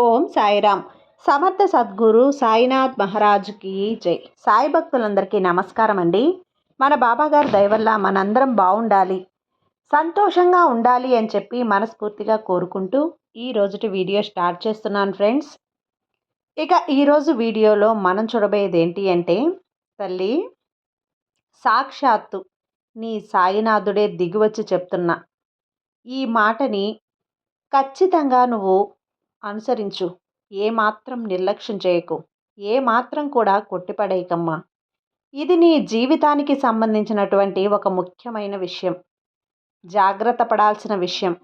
ఓం సాయిరామ్. సమర్థ సద్గురు సాయినాథ్ మహారాజ్కి జై. సాయి భక్తులందరికీ నమస్కారం అండి. మన బాబాగారి దయవల్ల మనందరం బాగుండాలి సంతోషంగా ఉండాలి అని చెప్పి మనస్ఫూర్తిగా కోరుకుంటూ ఈ రోజుటి వీడియో స్టార్ట్ చేస్తున్నాను ఫ్రెండ్స్. ఇక ఈరోజు వీడియోలో మనం చూడబోయేది ఏంటి అంటే తల్లి సాక్షాత్తు నీ సాయినాథుడే దిగివచ్చి చెప్తున్నా. ఈ మాటని ఖచ్చితంగా నువ్వు అనుసరించు. ఏమాత్రం నిర్లక్ష్యం చేయకు. ఏమాత్రం కూడా కొట్టిపడేయకమ్మా. ఇది నీ జీవితానికి సంబంధించినటువంటి ఒక ముఖ్యమైన విషయం. జాగ్రత్త పడాల్సిన విషయం.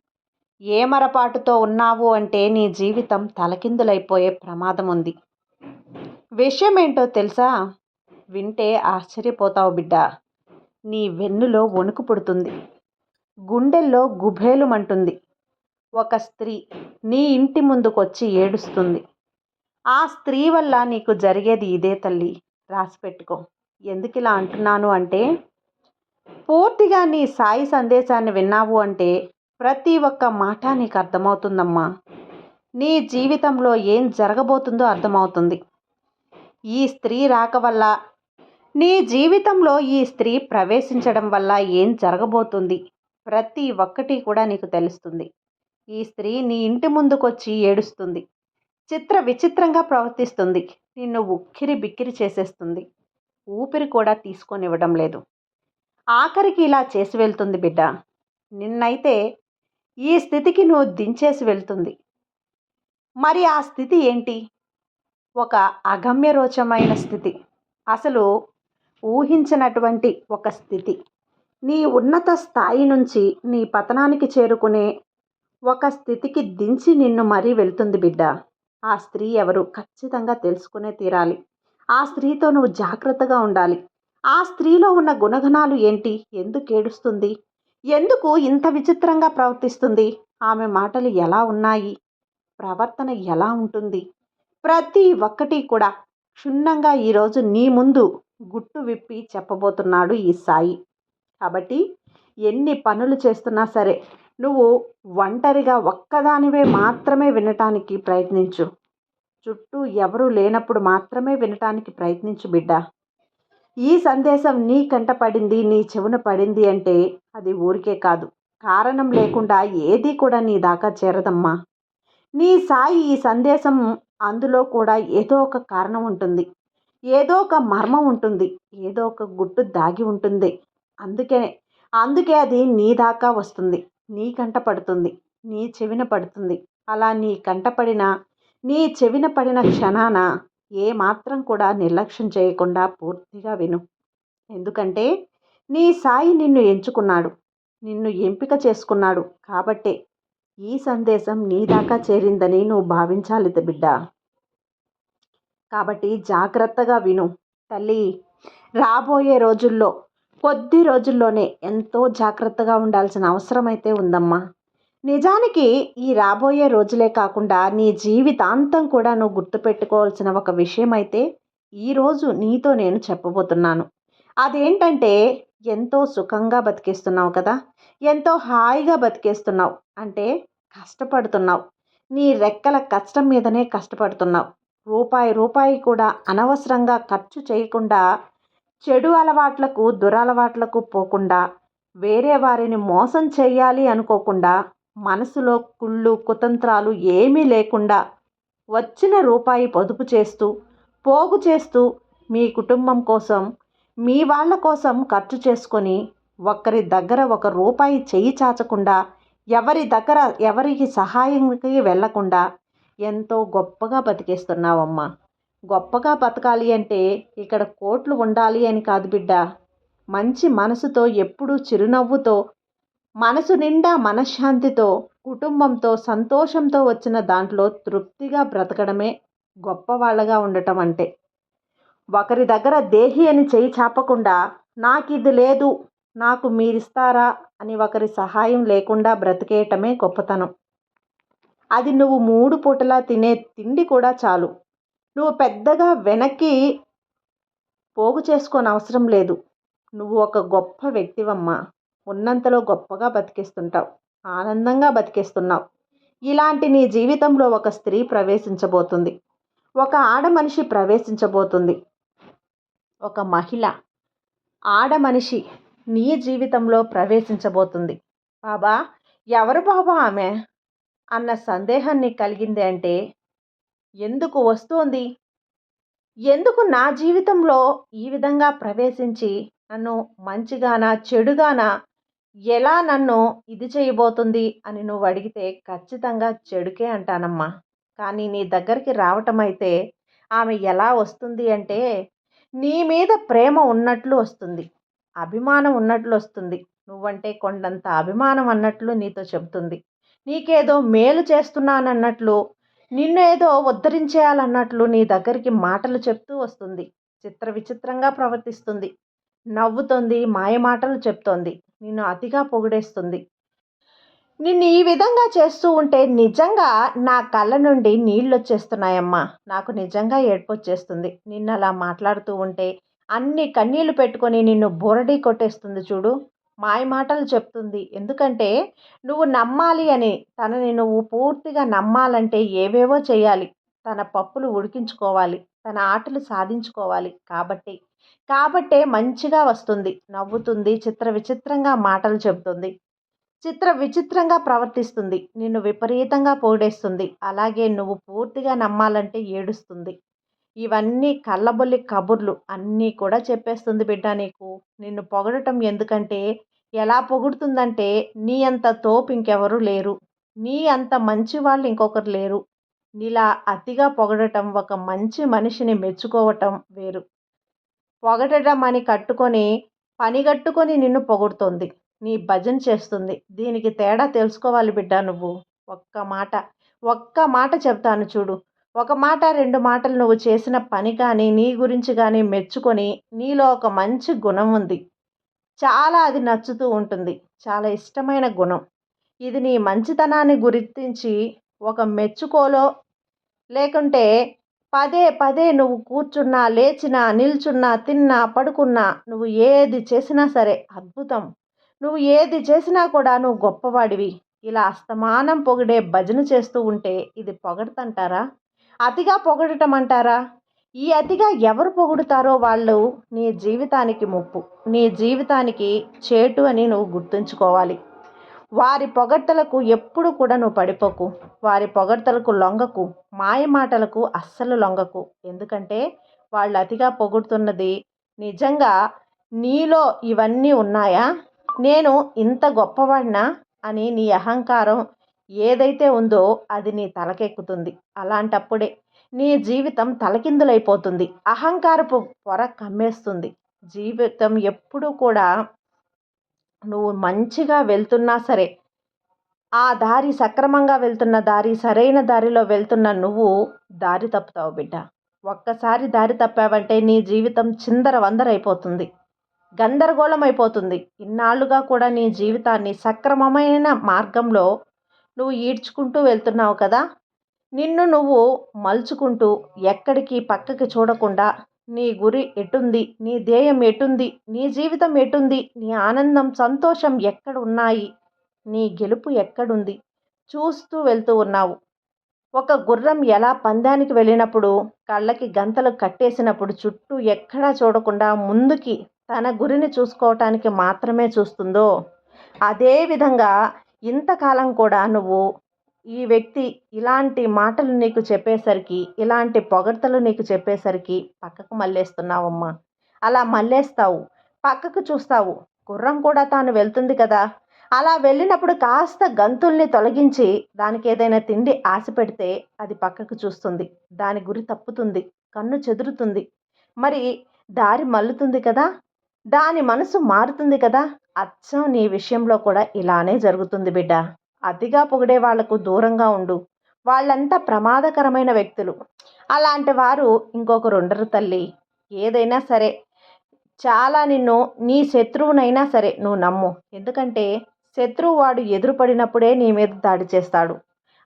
ఏ మరపాటుతో ఉన్నావు అంటే నీ జీవితం తలకిందులైపోయే ప్రమాదం ఉంది విషయం ఏంటో తెలుసా? వింటే ఆశ్చర్యపోతావు బిడ్డ. నీ వెన్నులో వణుకు పుడుతుంది. గుండెల్లో గుభేలుమంటుంది ఒక స్త్రీ నీ ఇంటి ముందుకొచ్చి ఏడుస్తుంది. ఆ స్త్రీ వల్ల నీకు జరిగేది ఇదే తల్లి. రాసి పెట్టుకో. ఎందుకు ఇలా అంటున్నాను అంటే పూర్తిగా నీ సాయి సందేశాన్ని విన్నావు అంటే ప్రతి ఒక్క మాట నీకు అర్థమవుతుందమ్మా. నీ జీవితంలో ఏం జరగబోతుందో అర్థమవుతుంది. ఈ స్త్రీ రాక వల్ల నీ జీవితంలో ఈ స్త్రీ ప్రవేశించడం వల్ల ఏం జరగబోతుంది ప్రతి ఒక్కటి కూడా నీకు తెలుస్తుంది. ఈ స్త్రీ నీ ఇంటి ముందుకొచ్చి ఏడుస్తుంది. చిత్ర విచిత్రంగా ప్రవర్తిస్తుంది. నిన్ను ఉక్కిరి బిక్కిరి చేసేస్తుంది. ఊపిరి కూడా తీసుకొనివ్వడం లేదు. ఆఖరికి ఇలా చేసి వెళ్తుంది బిడ్డ. నిన్నైతే ఈ స్థితికి నువ్వు దించేసి వెళ్తుంది. మరి ఆ స్థితి ఏంటి? ఒక అగమ్యరోచమైన స్థితి. అసలు ఊహించినటువంటి ఒక స్థితి. నీ ఉన్నత స్థాయి నుంచి నీ పతనానికి చేరుకునే ఒక స్థితికి దించి నిన్ను మరీ వెళ్తుంది బిడ్డ. ఆ స్త్రీ ఎవరు ఖచ్చితంగా తెలుసుకునే తీరాలి. ఆ స్త్రీతో నువ్వు జాగ్రత్తగా ఉండాలి. ఆ స్త్రీలో ఉన్న గుణగణాలు ఏంటి? ఎందుకు ఏడుస్తుంది? ఎందుకు ఇంత విచిత్రంగా ప్రవర్తిస్తుంది? ఆమె మాటలు ఎలా ఉన్నాయి? ప్రవర్తన ఎలా ఉంటుంది? ప్రతి ఒక్కటి కూడా క్షుణ్ణంగా ఈరోజు నీ ముందు గుట్టు విప్పి చెప్పబోతున్నాడు ఈ సాయి. కాబట్టి ఎన్ని పనులు చేస్తున్నా సరే నువ్వు ఒంటరిగా ఒక్కదానివే మాత్రమే వినటానికి ప్రయత్నించు. చుట్టూ ఎవరూ లేనప్పుడు మాత్రమే వినటానికి ప్రయత్నించు బిడ్డ. ఈ సందేశం నీ కంట పడింది నీ చెవున పడింది అంటే అది ఊరికే కాదు. కారణం లేకుండా ఏది కూడా నీ దాకా చేరదమ్మా. నీ సాయి ఈ సందేశం అందులో కూడా ఏదో ఒక కారణం ఉంటుంది. ఏదో ఒక మర్మం ఉంటుంది. ఏదో ఒక గుట్టు దాగి ఉంటుంది. అందుకే అందుకే అది నీ దాకా వస్తుంది. నీ కంట పడుతుంది. నీ చెవిన పడుతుంది. అలా నీ కంట పడిన నీ చెవిన పడిన క్షణాన ఏమాత్రం కూడా నిర్లక్ష్యం చేయకుండా పూర్తిగా విను. ఎందుకంటే నీ సాయి నిన్ను ఎంచుకున్నాడు. నిన్ను ఎంపిక చేసుకున్నాడు కాబట్టే ఈ సందేశం నీ దాకా చేరిందని నువ్వు భావించాలి బిడ్డ. కాబట్టి జాగ్రత్తగా విను. తల్లి రాబోయే రోజుల్లో కొద్ది రోజుల్లోనే ఎంతో జాగ్రత్తగా ఉండాల్సిన అవసరం అయితే ఉందమ్మా. నిజానికి ఈ రాబోయే రోజులే కాకుండా నీ జీవితాంతం కూడా నువ్వు గుర్తుపెట్టుకోవాల్సిన ఒక విషయం అయితే ఈరోజు నీతో నేను చెప్పబోతున్నాను. అదేంటంటే ఎంతో సుఖంగా బతికేస్తున్నావు కదా. ఎంతో హాయిగా బతికేస్తున్నావు. అంటే కష్టపడుతున్నావు. నీ రెక్కల కష్టం మీదనే కష్టపడుతున్నావు. రూపాయి రూపాయి కూడా అనవసరంగా ఖర్చు చేయకుండా చెడు అలవాట్లకు దురలవాట్లకు పోకుండా వేరే వారిని మోసం చేయాలి అనుకోకుండా మనసులో కుళ్ళు కుతంత్రాలు ఏమీ లేకుండా వచ్చిన రూపాయి పొదుపు చేస్తూ పోగు చేస్తూ మీ కుటుంబం కోసం మీ వాళ్ళ కోసం ఖర్చు చేసుకొని ఒకరి దగ్గర ఒక రూపాయి చెయ్యి చాచకుండా ఎవరి దగ్గర ఎవరికి సహాయంకి వెళ్ళకుండా ఎంతో గొప్పగా బతికేస్తున్నావమ్మా. గొప్పగా బతకాలి అంటే ఇక్కడ కోట్లు ఉండాలి అని కాదు బిడ్డ. మంచి మనసుతో ఎప్పుడూ చిరునవ్వుతో మనసు నిండా మనశ్శాంతితో కుటుంబంతో సంతోషంతో వచ్చిన దాంట్లో తృప్తిగా బ్రతకడమే గొప్పవాళ్ళగా ఉండటం అంటే. ఒకరి దగ్గర దేహి అని చేయి చాపకుండా నాకు ఇది లేదు నాకు మీరిస్తారా అని ఒకరి సహాయం లేకుండా బ్రతికేయటమే గొప్పతనం. అది నువ్వు మూడు పూటలా తినే తిండి కూడా చాలు. నువ్వు పెద్దగా వెనక్కి పోగు చేసుకోని అవసరం లేదు. నువ్వు ఒక గొప్ప వ్యక్తివమ్మా. ఉన్నంతలో గొప్పగా బతికేస్తుంటావు. ఆనందంగా బతికేస్తున్నావు. ఇలాంటి నీ జీవితంలో ఒక స్త్రీ ప్రవేశించబోతుంది. ఒక ఆడ మనిషి ప్రవేశించబోతుంది. ఒక మహిళ ఆడ మనిషి నీ జీవితంలో ప్రవేశించబోతుంది. బాబా ఎవరు బాబా ఆమె? అన్న సందేహాన్ని కలిగింది అంటే ఎందుకు వస్తోంది? ఎందుకు నా జీవితంలో ఈ విధంగా ప్రవేశించి నన్ను మంచిగానా చెడుగానా ఎలా నన్ను ఇది చేయబోతుంది అని నువ్వు అడిగితే ఖచ్చితంగా చెడుకే అంటానమ్మా. కానీ నీ దగ్గరికి రావటం అయితే ఆమె ఎలా వస్తుంది అంటే నీ మీద ప్రేమ ఉన్నట్లు వస్తుంది. అభిమానం ఉన్నట్లు వస్తుంది. నువ్వంటే కొండంత అభిమానం అన్నట్లు నీతో చెబుతుంది. నీకేదో మేలు చేస్తున్నానన్నట్లు నిన్ను ఏదో ఉద్ధరించేయాలన్నట్లు నీ దగ్గరికి మాటలు చెప్తూ వస్తుంది. చిత్ర విచిత్రంగా ప్రవర్తిస్తుంది. నవ్వుతుంది మాయ మాటలు చెప్తోంది. నిన్ను అతిగా పొగిడేస్తుంది. నిన్ను ఈ విధంగా చేస్తూ ఉంటే నిజంగా నా కళ్ళ నుండి నీళ్ళు వచ్చేస్తున్నాయమ్మా నాకు నిజంగా ఏడుపు వచ్చేస్తుంది నిన్ను అలా మాట్లాడుతూ ఉంటే అన్ని కన్నీళ్ళు పెట్టుకొని నిన్ను బోరడీ కొట్టేస్తుంది చూడు. మాయ మాటలు చెప్తుంది. ఎందుకంటే నువ్వు నమ్మాలి అని తనని నువ్వు పూర్తిగా నమ్మాలంటే ఏవేవో చేయాలి. తన పప్పులు ఉడికించుకోవాలి. తన ఆటలు సాధించుకోవాలి. కాబట్టి కాబట్టే మంచిగా వస్తుంది. నవ్వుతుంది. చిత్ర విచిత్రంగా మాటలు చెబుతుంది. చిత్ర విచిత్రంగా ప్రవర్తిస్తుంది. నిన్ను విపరీతంగా పోడేస్తుంది అలాగే నువ్వు పూర్తిగా నమ్మాలంటే ఏడుస్తుంది. ఇవన్నీ కళ్ళబొల్లి కబుర్లు. అన్నీ కూడా చెప్పేస్తుంది బిడ్డ నీకు. నిన్ను పొగడటం ఎందుకంటే ఎలా పొగుడుతుందంటే నీ అంత తోపు ఇంకెవరు లేరు. నీ అంత మంచి వాళ్ళు ఇంకొకరు లేరు. నీలా అతిగా పొగడటం ఒక మంచి మనిషిని మెచ్చుకోవటం వేరు. పొగడటం అని కట్టుకొని పనిగట్టుకొని నిన్ను పొగుడుతోంది. నీ భజన చేస్తుంది. దీనికి తేడా తెలుసుకోవాలి బిడ్డ నువ్వు. ఒక్క మాట ఒక్క మాట చెప్తాను చూడు. ఒక మాట రెండు మాటలు నువ్వు చేసిన పని కానీ నీ గురించి కానీ మెచ్చుకొని నీలో ఒక మంచి గుణం ఉంది. చాలా అది నచ్చుతూ ఉంటుంది. చాలా ఇష్టమైన గుణం. ఇది నీ మంచితనాన్ని గుర్తించి ఒక మెచ్చుకోలో లేకుంటే పదే పదే నువ్వు కూర్చున్నా లేచినా నిల్చున్నా తిన్నా పడుకున్నా నువ్వు ఏది చేసినా సరే అద్భుతం. నువ్వు ఏది చేసినా కూడా నువ్వు గొప్పవాడివి. ఇలా అస్తమానం పొగిడే భజన చేస్తూ ఉంటే ఇది పొగడతంటారా? అతిగా పొగడటం అంటారా? ఈ అతిగా ఎవరు పొగుడుతారో వాళ్ళు నీ జీవితానికి ముప్పు నీ జీవితానికి చేటు అని నువ్వు గుర్తుంచుకోవాలి. వారి పొగడ్తలకు ఎప్పుడు కూడా నువ్వు పడిపోకు. వారి పొగడ్తలకు లొంగకు మాయ మాటలకు అస్సలు లొంగకు. ఎందుకంటే వాళ్ళు అతిగా పొగుడుతున్నది నిజంగా నీలో ఇవన్నీ ఉన్నాయా? నేను ఇంత గొప్పవాడినా? అని నీ అహంకారం ఏదైతే ఉందో అది నీ తలకెక్కుతుంది. అలాంటప్పుడే నీ జీవితం తలకిందులైపోతుంది. అహంకారపు పొర కమ్మేస్తుంది. జీవితం ఎప్పుడూ కూడా నువ్వు మంచిగా వెళ్తున్నా సరే ఆ దారి సక్రమంగా వెళ్తున్న దారి సరైన దారిలో వెళ్తున్న నువ్వు దారి తప్పుతావు బిడ్డ. ఒక్కసారి దారి తప్పావంటే నీ జీవితం చిందర వందరైపోతుంది. గందరగోళం అయిపోతుంది ఇన్నాళ్ళుగా కూడా నీ జీవితాన్ని సక్రమమైన మార్గంలో నువ్వు ఈడ్చుకుంటూ వెళ్తున్నావు కదా నిన్ను నువ్వు మలుచుకుంటూ ఎక్కడికి పక్కకి చూడకుండా నీ గురి ఎటుంది నీ ధ్యేయం ఎటుంది నీ జీవితం ఎటుంది నీ ఆనందం సంతోషం ఎక్కడ ఉన్నాయి నీ గెలుపు ఎక్కడుంది? చూస్తూ వెళ్తూ ఉన్నావు. ఒక గుర్రం ఎలా పందానికి వెళ్ళినప్పుడు కళ్ళకి గంతలు కట్టేసినప్పుడు చుట్టూ ఎక్కడా చూడకుండా ముందుకి తన గురిని చూసుకోవటానికి మాత్రమే చూస్తుందో అదేవిధంగా ఇంతకాలం కూడా నువ్వు ఈ వ్యక్తి ఇలాంటి మాటలు నీకు చెప్పేసరికి ఇలాంటి పొగడ్తలు నీకు చెప్పేసరికి పక్కకు మళ్ళేస్తున్నావమ్మా. అలా మళ్ళేస్తావు. పక్కకు చూస్తావు. గుర్రం కూడా తాను వెళ్తుంది కదా. అలా వెళ్ళినప్పుడు కాస్త గంతుల్ని తొలగించి దానికి ఏదైనా తిండి ఆశ పెడితే అది పక్కకు చూస్తుంది. దాని గురి తప్పుతుంది. కన్ను చెదురుతుంది. మరి దారి మల్లుతుంది కదా. దాని మనసు మారుతుంది కదా. అచ్చం నీ విషయంలో కూడా ఇలానే జరుగుతుంది బిడ్డ. అతిగా పొగిడే వాళ్ళకు దూరంగా ఉండు. వాళ్ళంతా ప్రమాదకరమైన వ్యక్తులు. అలాంటి వారు ఇంకొకరు ఉండరు తల్లి. ఏదైనా సరే. చాలా నిన్ను నీ శత్రువునైనా సరే నువ్వు నమ్ము. ఎందుకంటే శత్రువు వాడు ఎదురుపడినప్పుడే నీ మీద దాడి చేస్తాడు.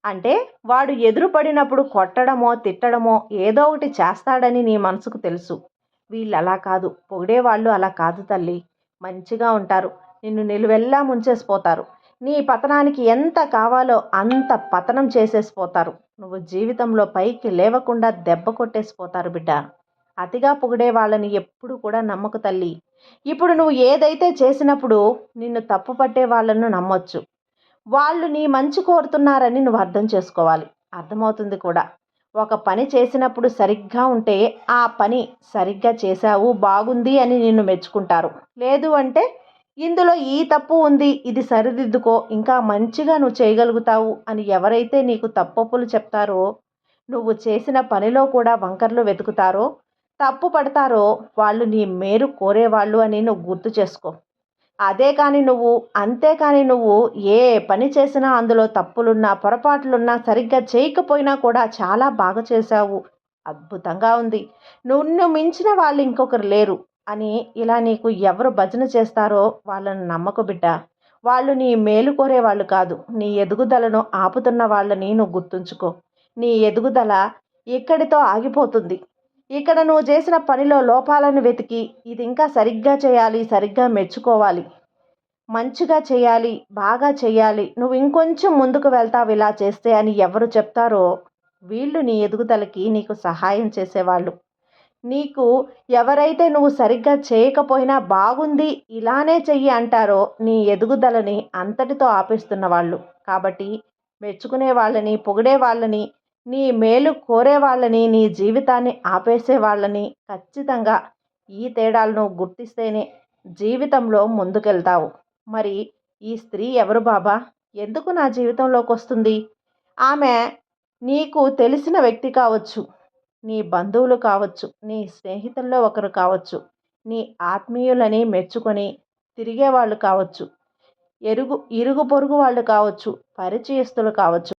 అంటే వాడు ఎదురుపడినప్పుడు కొట్టడమో తిట్టడమో ఏదో ఒకటి చేస్తాడని నీ మనసుకు తెలుసు. వీళ్ళు అలా కాదు. పొగిడేవాళ్ళు అలా కాదు తల్లి. మంచిగా ఉంటారు. నిన్ను నిలువెల్లా ముంచేసిపోతారు. నీ పతనానికి ఎంత కావాలో అంత పతనం చేసేసిపోతారు. నువ్వు జీవితంలో పైకి లేవకుండా దెబ్బ కొట్టేసిపోతారు బిడ్డ. అతిగా పొగిడే వాళ్ళని ఎప్పుడు కూడా నమ్మకు తల్లి. ఇప్పుడు నువ్వు ఏదైతే చేసినప్పుడు నిన్ను తప్పు పట్టే వాళ్ళను నమ్మొచ్చు. వాళ్ళు నీ మంచి కోరుతున్నారని నువ్వు అర్థం చేసుకోవాలి. అర్థమవుతుంది కూడా. ఒక పని చేసినప్పుడు సరిగ్గా ఉంటే ఆ పని సరిగ్గా చేశావు బాగుంది అని నిన్ను మెచ్చుకుంటారు. లేదు అంటే ఇందులో ఈ తప్పు ఉంది ఇది సరిదిద్దుకో ఇంకా మంచిగా నువ్వు చేయగలుగుతావు అని ఎవరైతే నీకు తప్పప్పులు చెప్తారో నువ్వు చేసిన పనిలో కూడా వంకర్లు వెతుకుతారో తప్పు పడతారో వాళ్ళు నీ మేరు కోరేవాళ్ళు అని నువ్వు గుర్తు చేసుకో. అదే కానీ నువ్వు అంతే కానీ నువ్వు ఏ పని చేసినా అందులో తప్పులున్నా పొరపాట్లున్నా సరిగ్గా చేయకపోయినా కూడా చాలా బాగా చేశావు. అద్భుతంగా ఉంది. నువ్వు మించిన వాళ్ళు ఇంకొకరు లేరు. అని ఇలా నీకు ఎవరు భజన చేస్తారో వాళ్ళని నమ్మకు బిడ్డ. వాళ్ళు నీ మేలు కోరే వాళ్ళు కాదు. నీ ఎదుగుదలను ఆపుతున్న వాళ్ళని నువ్వు గుర్తుంచుకో. నీ ఎదుగుదల ఇక్కడితో ఆగిపోతుంది. ఇక్కడ నువ్వు చేసిన పనిలో లోపాలను వెతికి ఇది ఇంకా సరిగ్గా చేయాలి సరిగ్గా మెచ్చుకోవాలి. మంచిగా చేయాలి బాగా చేయాలి. నువ్వు ఇంకొంచెం ముందుకు వెళ్తావు ఇలా చేస్తే అని ఎవరు చెప్తారో వీళ్ళు నీ ఎదుగుదలకి నీకు సహాయం చేసేవాళ్ళు. నీకు ఎవరైతే నువ్వు సరిగ్గా చేయకపోయినా బాగుంది ఇలానే చెయ్యి అంటారో నీ ఎదుగుదలని అంతటితో ఆపేస్తున్న వాళ్ళు. కాబట్టి మెచ్చుకునే వాళ్ళని పొగిడే వాళ్ళని నీ మేలు కోరే వాళ్ళని నీ జీవితాన్ని ఆపేసే వాళ్ళని ఖచ్చితంగా ఈ తేడాలను గుర్తిస్తేనే జీవితంలో ముందుకెళ్తావు. మరి ఈ స్త్రీ ఎవరు బాబా? ఎందుకు నా జీవితంలోకి వస్తుంది ఆమె నీకు తెలిసిన వ్యక్తి కావచ్చు. నీ బంధువులు కావచ్చు నీ స్నేహితుల్లో ఒకరు కావచ్చు నీ ఆత్మీయులని మెచ్చుకొని తిరిగేవాళ్ళు కావచ్చు ఎరుగు ఇరుగు పొరుగు వాళ్ళు కావచ్చు పరిచయస్తులు కావచ్చు.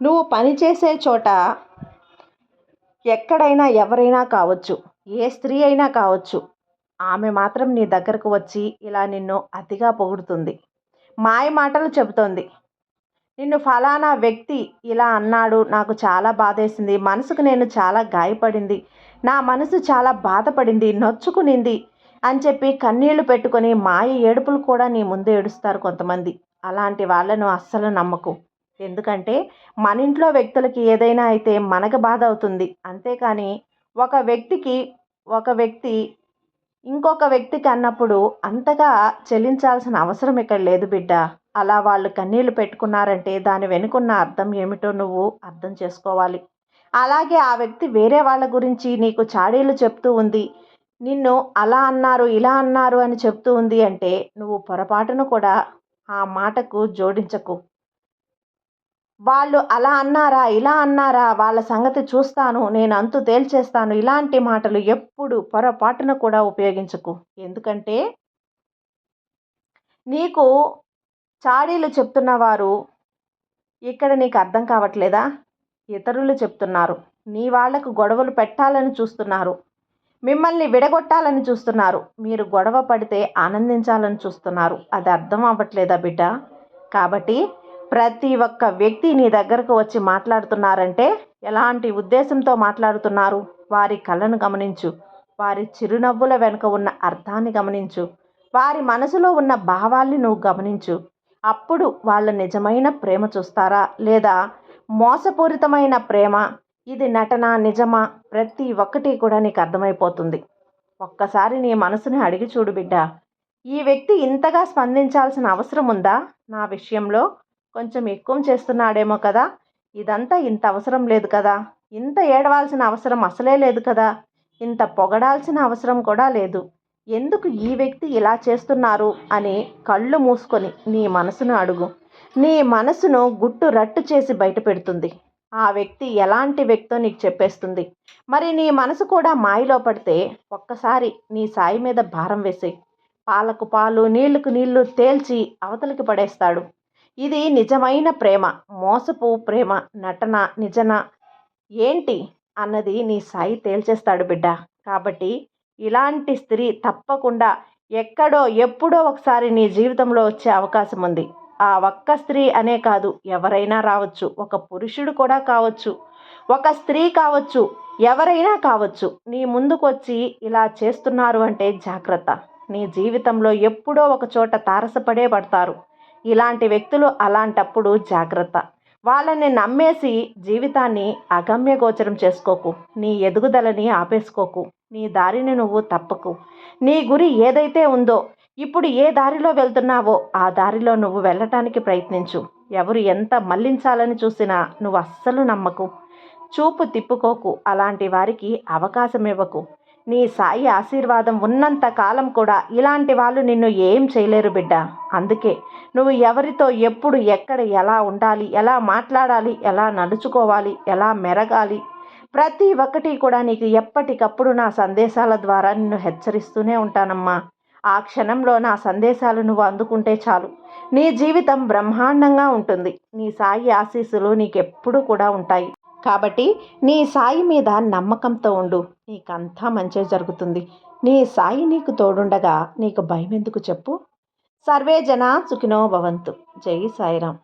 నువ్వు పనిచేసే చోట ఎక్కడైనా ఎవరైనా కావచ్చు ఏ స్త్రీ అయినా కావచ్చు ఆమె మాత్రం నీ దగ్గరకు వచ్చి ఇలా నిన్ను అతిగా పొగుడుతుంది. మాయ మాటలు చెబుతోంది. నిన్ను ఫలానా వ్యక్తి ఇలా అన్నాడు. నాకు చాలా బాధేసింది. మనసుకు నేను చాలా గాయపడింది. నా మనసు చాలా బాధపడింది. నొచ్చుకునింది అని చెప్పి కన్నీళ్ళు పెట్టుకొని మాయ ఏడుపులు కూడా నీ ముందు ఏడుస్తారు కొంతమంది. అలాంటి వాళ్ళను అస్సలు నమ్మకు. ఎందుకంటే మన ఇంట్లో వ్యక్తులకి ఏదైనా అయితే మనకు బాధ అవుతుంది. అంతేకాని ఒక వ్యక్తికి ఒక వ్యక్తి ఇంకొక వ్యక్తికి అన్నప్పుడు అంతగా చెల్లించాల్సిన అవసరం ఇక్కడ లేదు బిడ్డ. అలా వాళ్ళు కన్నీళ్ళు పెట్టుకున్నారంటే దాని వెనుకున్న అర్థం ఏమిటో నువ్వు అర్థం చేసుకోవాలి. అలాగే ఆ వ్యక్తి వేరే వాళ్ళ గురించి నీకు చాడీలు చెప్తూ ఉంది. నిన్ను అలా అన్నారు ఇలా అన్నారు అని చెప్తూ ఉంది అంటే నువ్వు పొరపాటును కూడా ఆ మాటకు జోడించకు. వాళ్ళు అలా అన్నారా ఇలా అన్నారా వాళ్ళ సంగతి చూస్తాను నేను అంతు తేల్చేస్తాను. ఇలాంటి మాటలు ఎప్పుడు పొరపాటున కూడా ఉపయోగించకు. ఎందుకంటే నీకు చాడీలు చెప్తున్న వారు ఇక్కడ నీకు అర్థం కావట్లేదా? ఇతరులు చెప్తున్నారు. నీ వాళ్ళకు గొడవలు పెట్టాలని చూస్తున్నారు. మిమ్మల్ని విడగొట్టాలని చూస్తున్నారు. మీరు గొడవ పడితే ఆనందించాలని చూస్తున్నారు. అది అర్థం అవ్వట్లేదా బిడ్డ? కాబట్టి ప్రతి ఒక్క వ్యక్తి నీ దగ్గరకు వచ్చి మాట్లాడుతున్నారంటే ఎలాంటి ఉద్దేశంతో మాట్లాడుతున్నారు? వారి కళ్ళను గమనించు. వారి చిరునవ్వుల వెనుక ఉన్న అర్థాన్ని గమనించు. వారి మనసులో ఉన్న భావాల్ని నువ్వు గమనించు. అప్పుడు వాళ్ళ నిజమైన ప్రేమ చూస్తారా? లేదా మోసపూరితమైన ప్రేమ? ఇది నటన నిజమా? ప్రతి ఒక్కటి కూడా నీకు అర్థమైపోతుంది. ఒక్కసారి నీ మనసుని అడిగి చూడు బిడ్డ. ఈ వ్యక్తి ఇంతగా స్పందించాల్సిన అవసరం ఉందా? నా విషయంలో కొంచెం ఎక్కువ చేస్తున్నాడేమో కదా. ఇదంతా ఇంత అవసరం లేదు కదా. ఇంత ఏడవాల్సిన అవసరం అసలే లేదు కదా. ఇంత పొగడాల్సిన అవసరం కూడా లేదు. ఎందుకు ఈ వ్యక్తి ఇలా చేస్తున్నారు అని కళ్ళు మూసుకొని నీ మనసును అడుగు. నీ మనసును గుట్టు రట్టు చేసి బయట పెడుతుంది. ఆ వ్యక్తి ఎలాంటి వ్యక్తో నీకు చెప్పేస్తుంది? మరి నీ మనసు కూడా మాయలో పడితే ఒక్కసారి నీ సాయి మీద భారం వేసే. పాలకు పాలు నీళ్ళకు నీళ్ళు తేల్చి అవతలికి పడేస్తాడు. ఇది నిజమైన ప్రేమ మోసపు ప్రేమ నటన నిజన. ఏంటి? అన్నది నీ సాయి తేల్చేస్తాడు బిడ్డ. కాబట్టి ఇలాంటి స్త్రీ తప్పకుండా ఎక్కడో ఎప్పుడో ఒకసారి నీ జీవితంలో వచ్చే అవకాశం ఉంది. ఆ ఒక్క స్త్రీ అనే కాదు ఎవరైనా రావచ్చు. ఒక పురుషుడు కూడా కావచ్చు. ఒక స్త్రీ కావచ్చు. ఎవరైనా కావచ్చు. నీ ముందుకు వచ్చి ఇలా చేస్తున్నారు అంటే జాగ్రత్త. నీ జీవితంలో ఎప్పుడో ఒక చోట తారసపడే పడతారు. ఇలాంటి వ్యక్తులు అలాంటప్పుడు జాగ్రత్త. వాళ్ళని నమ్మేసి జీవితాన్ని అగమ్యగోచరం చేసుకోకు. నీ ఎదుగుదలని ఆపేసుకోకు. నీ దారిని నువ్వు తప్పకు. నీ గురి ఏదైతే ఉందో ఇప్పుడు ఏ దారిలో వెళ్తున్నావో ఆ దారిలో నువ్వు వెళ్ళటానికి ప్రయత్నించు. ఎవరు ఎంత మళ్ళించాలని చూసినా నువ్వు అస్సలు నమ్మకు. చూపు తిప్పుకోకు. అలాంటి వారికి అవకాశం ఇవ్వకు. నీ సాయి ఆశీర్వాదం ఉన్నంత కాలం కూడా ఇలాంటి వాళ్ళు నిన్ను ఏం చేయలేరు బిడ్డ. అందుకే నువ్వు ఎవరితో ఎప్పుడు ఎక్కడ ఎలా ఉండాలి ఎలా మాట్లాడాలి ఎలా నడుచుకోవాలి ఎలా మెరగాలి ప్రతి ఒక్కటి కూడా నీకు ఎప్పటికప్పుడు నా సందేశాల ద్వారా నిన్ను హెచ్చరిస్తూనే ఉంటానమ్మా. ఆ క్షణంలో నా సందేశాలు నువ్వు అందుకుంటే చాలు. నీ జీవితం బ్రహ్మాండంగా ఉంటుంది. నీ సాయి ఆశీస్సులు నీకెప్పుడు కూడా ఉంటాయి. కాబట్టి నీ సాయి మీద నమ్మకంతో ఉండు. నీకంతా మంచే జరుగుతుంది. నీ సాయి నీకు తోడుండగా నీకు భయం ఎందుకు చెప్పు? సర్వే జన సుఖినో భవంతు. జై సాయిరాం